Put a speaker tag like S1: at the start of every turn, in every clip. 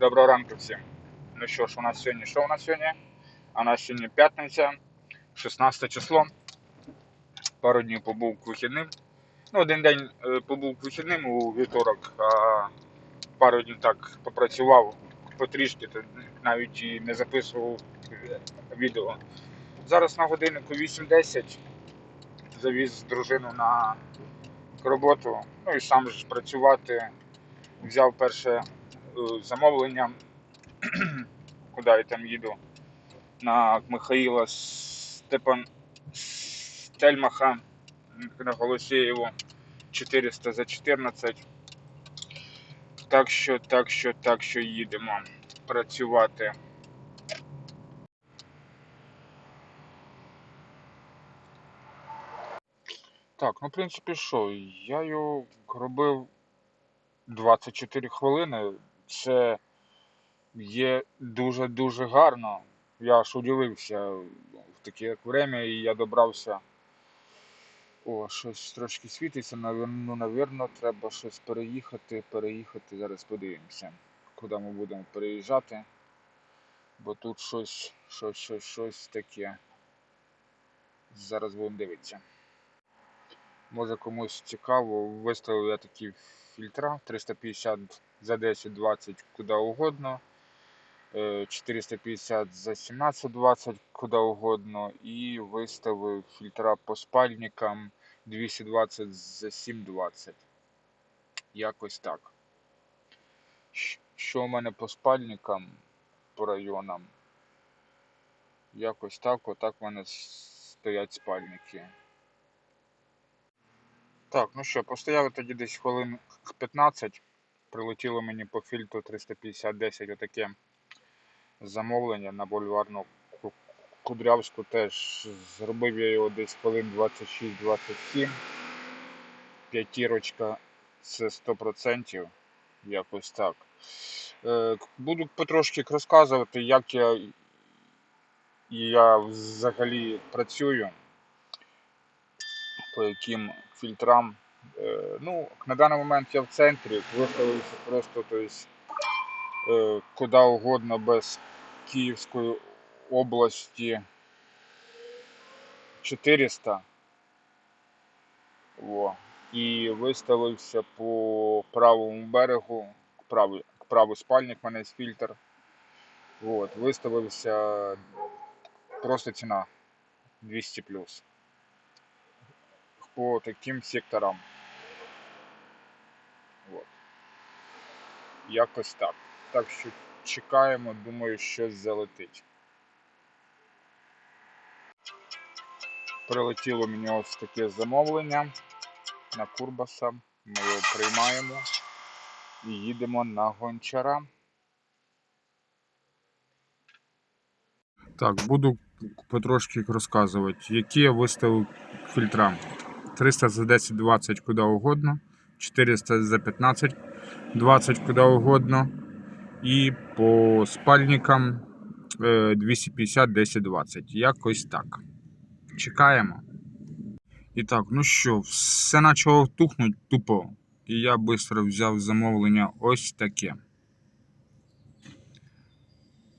S1: Доброго ранку всім. Ну що ж, у нас сьогодні що у нас сьогодні? А у нас сьогодні п'ятниця, 16 число. Пару днів побув вихідним. Ну, один день е, побув вихідним у вівторок, а пару днів так попрацював потрішки, навіть і не записував відео. Зараз на годиннику 8.10 завіз дружину на роботу, ну і сам ж працювати. Взяв перше замовлення, куди я там їду, на Михаїла Степан Стельмаха на Голосієву 400 за 14. Так що, так що, так що їдемо працювати. Так, ну в принципі що, я його робив 24 хвилини. Це є дуже-дуже гарно. Я аж удивився в таке время і я добрався. О, щось трошки світиться, ну, навірно, треба щось переїхати, переїхати. Зараз подивимося, куди ми будемо переїжджати. Бо тут щось, щось, щось, щось таке. Зараз будемо дивитися. Може комусь цікаво, виставив я такі фільтра 350 за 10-20 куди угодно. е, 450 за 17-20 куди угодно. І виставив фільтра по спальникам 220 за 7-20. Якось так. Що у мене по спальникам по районам? Якось так, отак в мене стоять спальники. Так, ну що, постояли тоді десь хвилин 15. Прилетіло мені по фільтру 350-10 отаке замовлення на бульварну Кудрявську теж. Зробив я його десь хвилин 26-27. П'ятірочка це 100%. Якось так. Е, Буду потрошки розказувати, як я, я взагалі працюю, по яким фільтрам. Е, Ну, на даний момент я в центрі, виставився просто тобто, е, куди угодно без Київської області 400. Во. І виставився по правому берегу, правий, к правий спальник в мене є фільтр. От, виставився просто ціна 200 плюс. По таким секторам. Якось так. Так що чекаємо, думаю, щось залетить. Прилетіло мені ось таке замовлення на Курбаса. Ми його приймаємо і їдемо на гончара. Так, буду потрошки розказувати, які я виставив фільтра. 300 за 10 20 куди угодно, 400 за 15 20 куди угодно. І по спальникам е, 250 10 20. Якось так. Чекаємо. І так, ну що, все почало тухнути тупо. І я швидко взяв замовлення ось таке.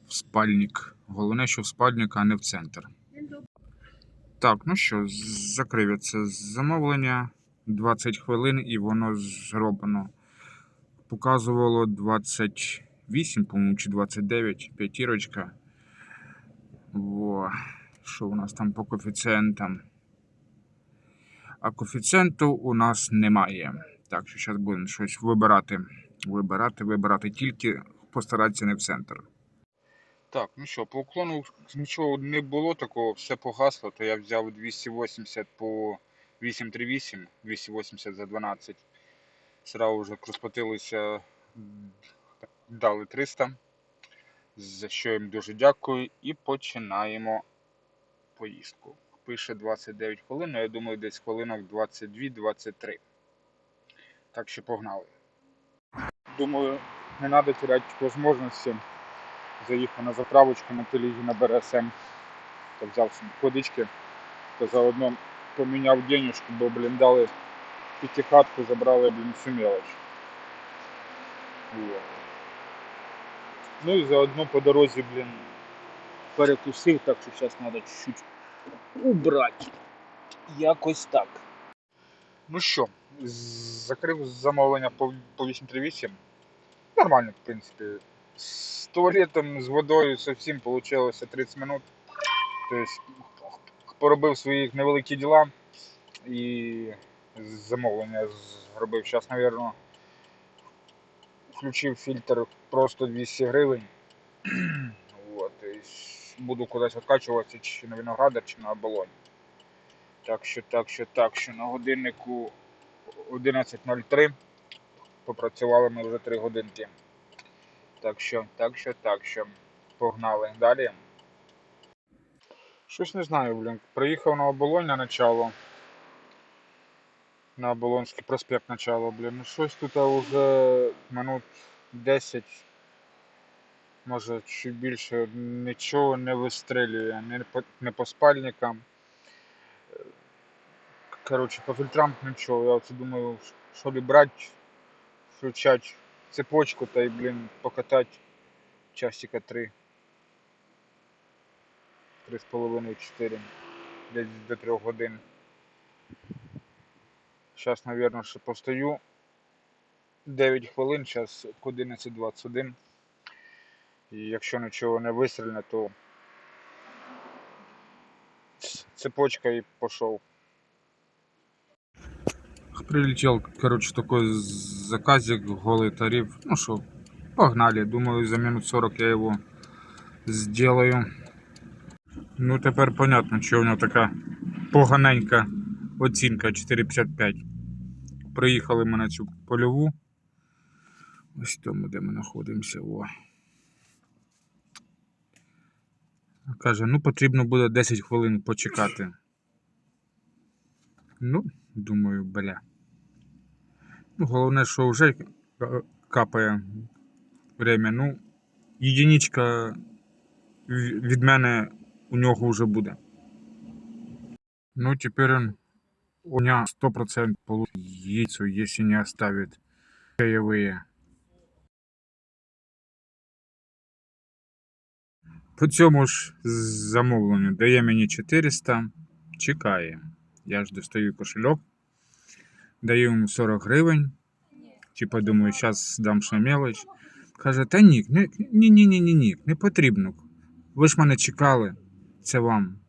S1: В спальник. Головне, що в спальник, а не в центр. Так, ну що, закрив я це замовлення 20 хвилин і воно зроблено. Показувало 28, по-моєму, чи 29, п'ятірочка. Во. Що у нас там по коефіцієнтам? А коефіцієнту у нас немає. Так що зараз будемо щось вибирати. Вибирати, вибирати тільки постаратися не в центр. Так, ну що, по уклону нічого не було такого, все погасло, то я взяв 280 по 838, 280 за 12. Сразу вже розплатилися, дали 300, за що їм дуже дякую. І починаємо поїздку. Пише 29 хвилин, але я думаю, десь хвилинок 22-23. Так що погнали. Думаю, не треба теряти можливості. Заїхав на заправочку на телегі на БРСМ. То взяв собі водички, то заодно поміняв денежку, бо, блін, дали п'ятихатку, забрали, блін, всю мелочь. Вот. Ну і заодно по дорозі, блін, перекусив, так що зараз треба чуть-чуть убрати. Якось так. Ну що, закрив замовлення по, по 838. Нормально, в принципі. З туалетом, з водою зовсім вийшло 30 минут. Тобто поробив свої невеликі діла і замовлення зробив. Зараз, мабуть, включив фільтр просто 200 гривень. Вот, і буду кудись відкачуватися, чи на виноградар, чи на оболонь. Так що, так що, так що на годиннику 11.03 попрацювали ми вже 3 годинки. Так що, так що, так що. Погнали далі. Щось не знаю, блін. Приїхав на оболонь на начало. На Оболонський проспект начало, блін. Ну щось тут вже минут 10, може чуть більше, нічого не вистрілює, не по, не по спальникам. Коротше, по фільтрам нічого. Я оце думаю, що ли брати, включати цепочку та й, блін, покатати часика 3. 3,5-4. Десь до 3 годин. Зараз, мабуть, ще постою 9 хвилин, зараз 11.21. І якщо нічого не вистрільне, то цепочка і пішов. Прилетел, короче, такой заказик, голый тариф. Ну что, погнали. Думаю, за минут 40 я его сделаю. Ну, тепер понятно, що у нього така поганенька оцінка 4,55. Приїхали ми на цю польову. Ось тому, де ми знаходимося. О. Каже, ну потрібно буде 10 хвилин почекати. Ну, думаю, бля. Ну, головне, що вже капає время. Ну, єдиничка від мене у нього вже буде. Ну, теперь он у меня 100% получит яйцо, если не оставит чаевые. По цьому ж замовленню дає мені 400, чекає. Я ж достаю кошельок, даю йому 40 гривень. Типа думаю, зараз дам ще мелоч. Каже, та ні, ні, ні, ні, ні, ні, не потрібно. Ви ж мене чекали, це вам.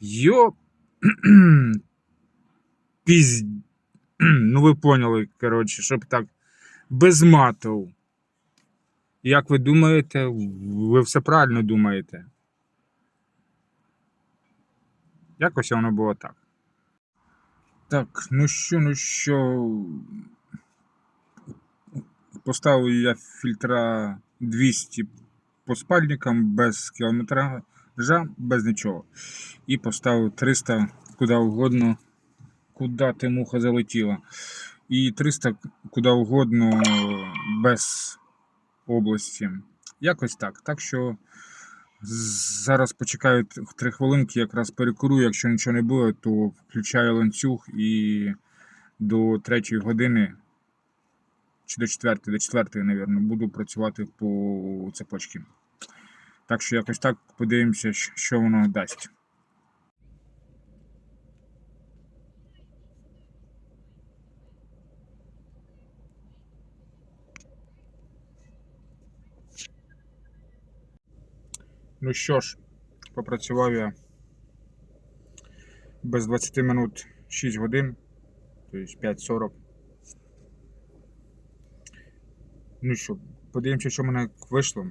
S1: Йоп. Пізд... Ну, ви поняли, коротше, щоб так без матов. Як ви думаєте, ви все правильно думаєте. Якось воно було так. Так, ну що, ну що. Поставив я фільтра 200 по спальникам без кілометража, без нічого. І поставив 300 куди угодно, куди ти муха залетіла. І 300 куди угодно без області. Якось так. Так що зараз почекаю 3 хвилинки, якраз перекурую. Якщо нічого не буде, то включаю ланцюг і до 3 години чи до 4, до 4, мабуть, буду працювати по цепочці. Так що якось так подивимося, що воно дасть. Ну що ж, попрацював я без 20 минут 6 годин, тобто 5.40. Ну що, подивимося, що в мене вийшло.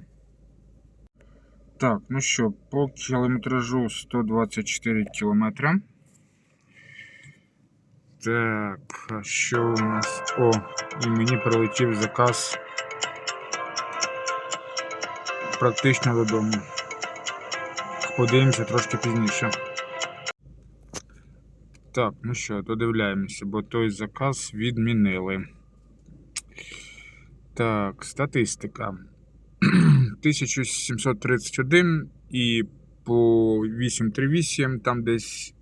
S1: Так, ну що, по кілометражу 124 кілометри. Так, а що у нас? О, і мені прилетів заказ практично додому. Подивимося трошки пізніше. Так, ну що, додивляємося, бо той заказ відмінили. Так, статистика. 1731 і по 838 там десь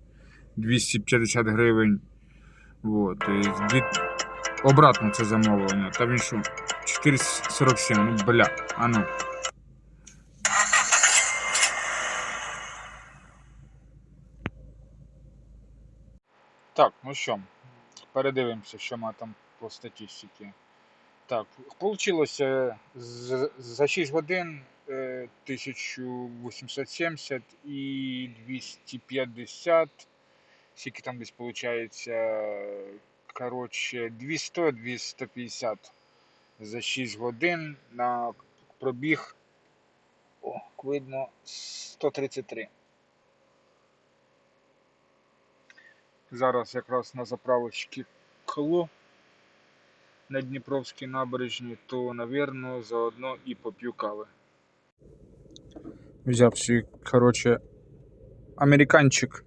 S1: 250 гривень. І дві... Обратно це замовлення. Там він що 447, ну бля, а Так, ну що, передивимося, що ми там по статистиці. Так, з- за 6 годин е, 1870 і 250. Скільки там десь виходить? Коротше, 200-250 за 6 годин на пробіг. О, видно 133. Зараз якраз на заправочці Кло на Дніпровській набережні, то, напевно, заодно і поп'ю кави. Взяв свій, коротше, американчик.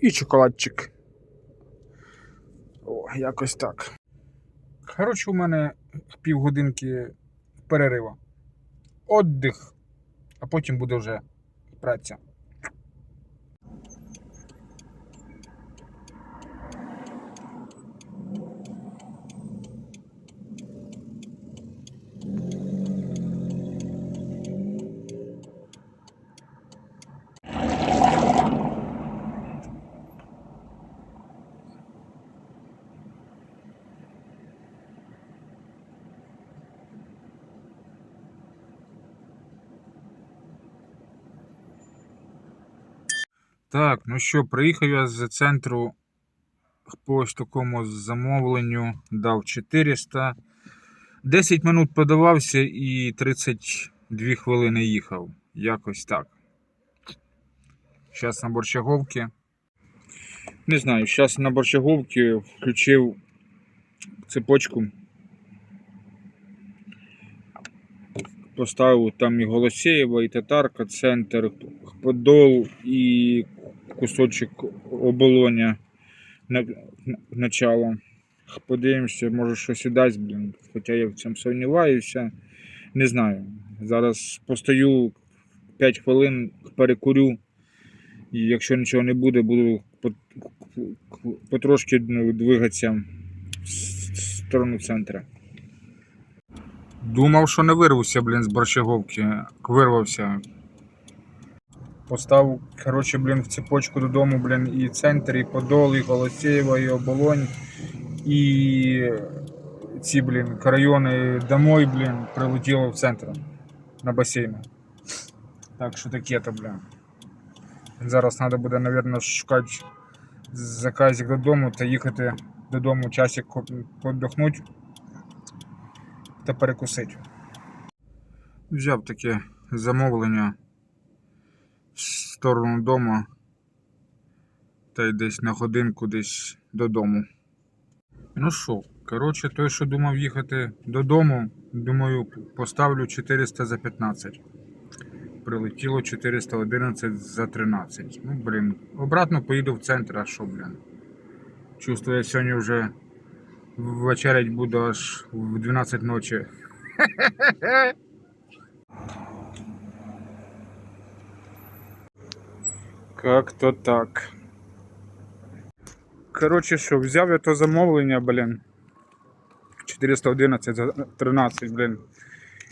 S1: І шоколадчик. О, якось так. Коротше, у мене півгодинки перерива. Отдих, а потім буде вже праця. Так, ну що, приїхав я з центру по ось такому замовленню, дав 400. 10 минут подавався і 32 хвилини їхав. Якось так. Зараз на борщаговки. Не знаю, зараз на борщаговки включив цепочку. Поставив там і Голосєєва, і Татарка, центр, подол і кусочок оболоня на, на начало. Подивимося, може щось і дасть, блін. Хоча я в цьому сумніваюся. Не знаю. Зараз постою 5 хвилин, перекурю. І якщо нічого не буде, буду потрошки ну, двигатися в сторону центру. Думав, що не вирвуся, блін, з борщаговки. Вирвався. Поставив, коротше, блін, в цепочку додому, блін, і центр, і Подол, і Голосєєва, і Оболонь, і ці, блін, райони домой, блін, прилетіло в центр на басейн. Так що таке то, блін. Зараз треба буде, мабуть, шукати заказик додому та їхати додому часик подохнути та перекусити. Взяв таке замовлення в сторону дому та й десь на годинку десь додому. Ну що, коротше, той, що думав їхати додому, думаю, поставлю 400 за 15. Прилетіло 411 за 13. Ну, блін, обратно поїду в центр, а що, блін. Чувствую, я сьогодні вже вечерять буду аж в 12 ночі. Как-то так. Коротше, що, взяв я то замовлення, блін. 411 за 13, блін.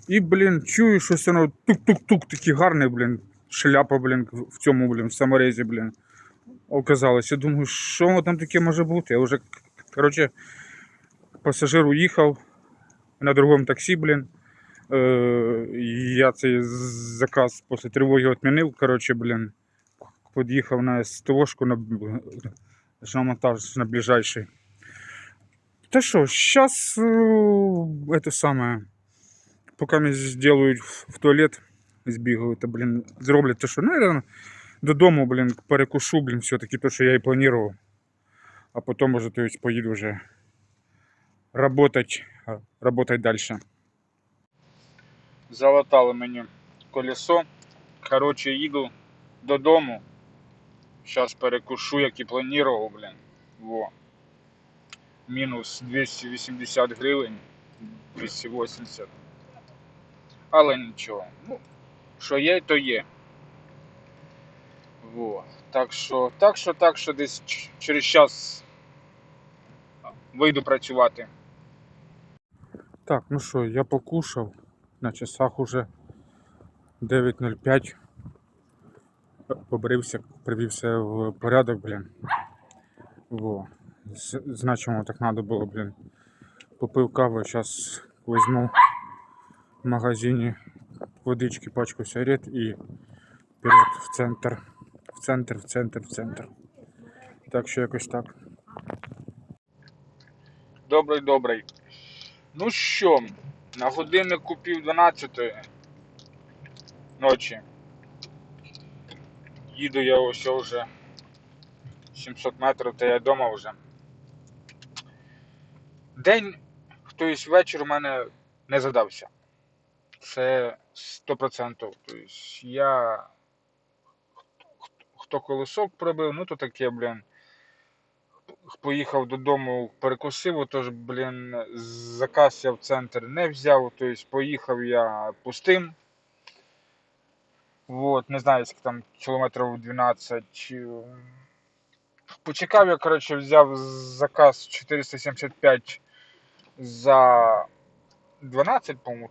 S1: І, блін, чую, що воно тук-тук-тук такий гарний, блін. Шляпа, блін, в цьому, блін, в саморезі, блін. Оказалось. Я думаю, що воно там таке може бути? Я вже, коротше, пасажир уїхав на другому таксі, блін. Е, я цей заказ після тривоги відмінив, коротше, блін. Під'їхав на СТОшку на, на монтаж на ближайший. Та що, зараз это самое, поки мені зроблять в туалет, збігають, то, блін, зроблять те, що, наверное, додому, блін, перекушу, блін, все-таки то, що я і планував. А потім, може, то поїду вже работать, а, работать дальше. Залатали мені колесо. Коротше, їду додому. Зараз перекушу, як і планував, блін. Во. Мінус 280 гривень. 280. Але нічого. Ну, що є, то є. Во. Так що, так що, так що десь через час вийду працювати. Так, ну що, я покушав. На часах уже 9.05. Побрився, привівся в порядок, блін. Во. Значимо так треба було, блін. Попив каву, зараз візьму в магазині водички, пачку сигарет і вперед в центр. В центр, в центр, в центр. Так що якось так. Добрий, добрий. Ну що, на годиннику пів 12 ночі. Їду я ось вже 700 метрів, та я вдома вже. День, тобто вечір у мене не задався. Це 100%. Тобто я хто колесок пробив, ну то таке, блін. Поїхав додому, перекусив, отож, блін, заказ я в центр не взяв, тобто поїхав я пустим. Вот, не знаю, скільки там кілометрів 12. Почекав я, коротше, взяв заказ 475 за 12, по-моєму,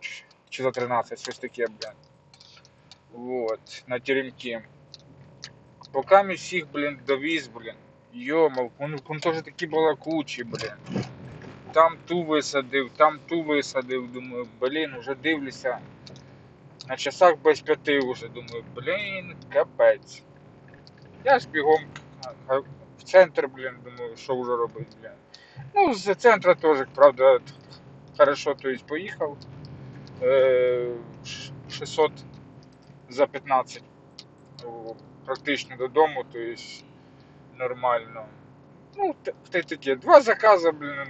S1: чи- за 13, щось таке, блін. Вот, на теремки. Поки мій всіх, блін, довіз, блін. Йома, вони, вони теж такі балакучі, блін. Там ту висадив, там ту висадив, думаю, блін, уже дивлюся. На часах без п'яти вже думаю, блін, капець. Я ж бігом в центр, блін, думаю, що вже робити, блін. Ну, з центра теж, правда, хорошо, то поїхав. Е, 600 за 15. Практично додому, то есть нормально. Ну, т- та й таке. Два закази, блін,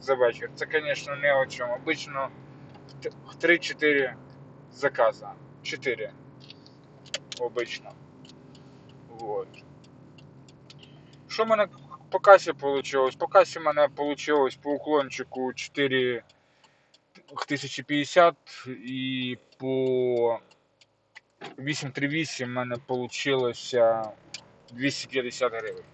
S1: за вечір. Це, звісно, не о чому. Обично в 3-4 заказа. 4. Обично. Вот. Що в мене по касі вийшло? По касі в мене вийшло по уклончику 4 1050 і по 838 в мене вийшло 250 гривень.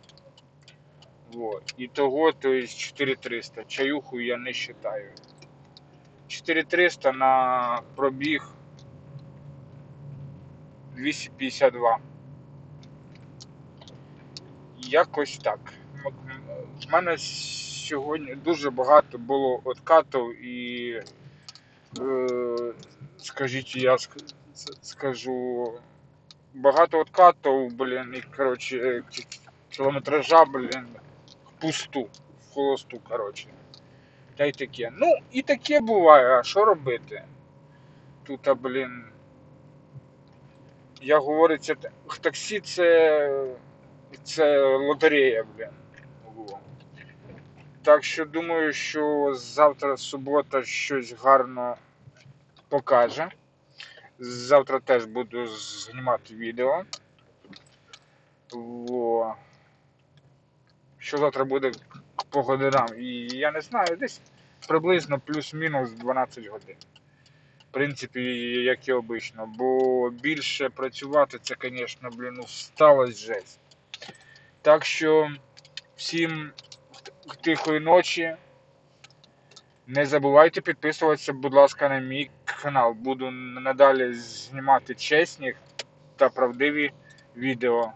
S1: Вот. Итого, то есть 4300. Чаюху я не считаю. 4300 на пробіг 252. Якось так. У мене сьогодні дуже багато було откатів і, е, скажіть, я ск- скажу, багато откатів, блін, і, коротше, е, кілометража, блін, пусту, в холосту, коротше. Та й таке. Ну, і таке буває, а що робити? Тут, блін. Говориться, т- в таксі це, це лотерея, блін. Так що думаю, що завтра субота щось гарно покаже. Завтра теж буду знімати відео. Во. Що завтра буде по годинам. І я не знаю, десь приблизно плюс-мінус 12 годин. В принципі, як і обично. Бо більше працювати це, звісно, блін, ну, сталося жесть. Так що всім тихої ночі. Не забувайте підписуватися, будь ласка, на мій канал. Буду надалі знімати чесні та правдиві відео.